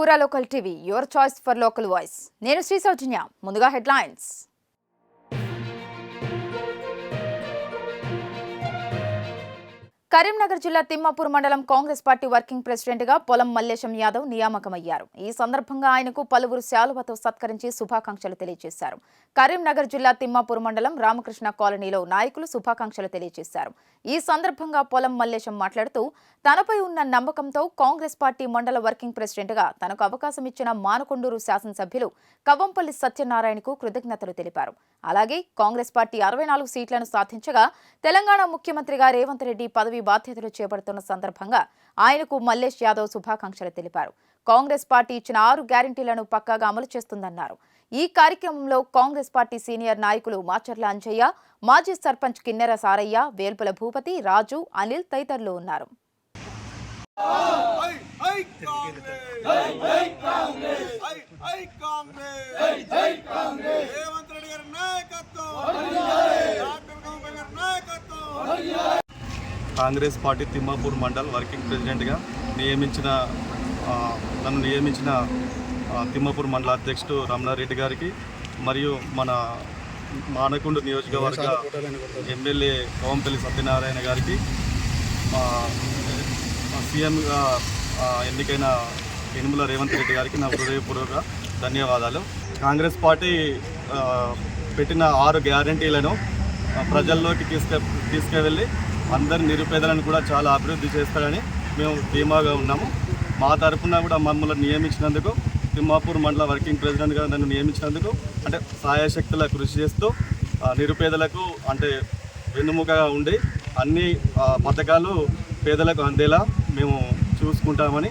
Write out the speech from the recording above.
Pura local TV your choice for local voice. నేను శ్రీ సౌజన్య. ముందుగా headlines. Karimnagar జిల్లా తిమ్మాపూర్ మండలం కాంగ్రెస్ పార్టీ వర్కింగ్ ప్రెసిడెంట్గా పొలం మల్లేశం యాదవ్ నియామకమయ్యారు. ఈ సందర్భంగా ఆయనకు పలువురు శాలువతో సత్కరించి శుభాకాంక్షలు తెలియజేశారు. కరీంనగర్ జిల్లా తిమ్మాపూర్ మండలం రామకృష్ణ కాలనీలో నాయకులు శుభాకాంక్షలు తెలియజేశారు. ఈ సందర్భంగా పొలం మల్లేశం మాట్లాడుతూ తనపై ఉన్న నమ్మకంతో కాంగ్రెస్ పార్టీ మండల వర్కింగ్ ప్రెసిడెంట్గా తనకు అవకాశం ఇచ్చిన మానకొండూరు శాసనసభ్యులు కవంపల్లి సత్యనారాయణకు కృతజ్ఞతలు తెలిపారు. అలాగే కాంగ్రెస్ పార్టీ అరవై నాలుగు సీట్లను సాధించగా తెలంగాణ ముఖ్యమంత్రిగా రేవంత్ రెడ్డి పదవి బాధ్యతలు చేపడుతున్న సందర్భంగా ఆయనకు మల్లేష్ యాదవ్ శుభాకాంక్షలు తెలిపారు. కాంగ్రెస్ పార్టీ ఇచ్చిన ఆరు గ్యారంటీలను పక్కాగా అమలు చేస్తుందన్నారు. ఈ కార్యక్రమంలో కాంగ్రెస్ పార్టీ సీనియర్ నాయకులు మాచర్ల అంజయ్య మాజీ సర్పంచ్ కిన్నెర సారయ్య వేల్పుల భూపతి రాజు అనిల్ తదితరులు ఉన్నారు. కాంగ్రెస్! కాంగ్రెస్ పార్టీ తిమ్మాపూర్ మండల్ వర్కింగ్ ప్రెసిడెంట్గా నియమించిన నన్ను నియమించిన తిమ్మాపూర్ మండల అధ్యక్షుడు రమణారెడ్డి గారికి మరియు మన మానకొండ నియోజకవర్గ ఎమ్మెల్యే కోవంపల్లి సత్యనారాయణ గారికి సీఎంగా ఎన్నికైన యనుమల రేవంత్ రెడ్డి గారికి నా హృదయపూర్వక ధన్యవాదాలు. కాంగ్రెస్ పార్టీ పెట్టిన ఆరు గ్యారంటీలను ప్రజల్లోకి తీసుకె తీసుకువెళ్ళి అందరి నిరుపేదలను కూడా చాలా అభివృద్ధి చేస్తారని మేము ధీమాగా ఉన్నాము. మా తరఫున కూడా మమ్మల్ని నియమించినందుకు తిమ్మాపూర్ మండల వర్కింగ్ ప్రెసిడెంట్గా నన్ను నియమించినందుకు అంటే సాయశక్తుల కృషి చేస్తూ నిరుపేదలకు అంటే వెన్నుముకగా ఉండి అన్ని పథకాలు పేదలకు అందేలా మేము చూసుకుంటామని.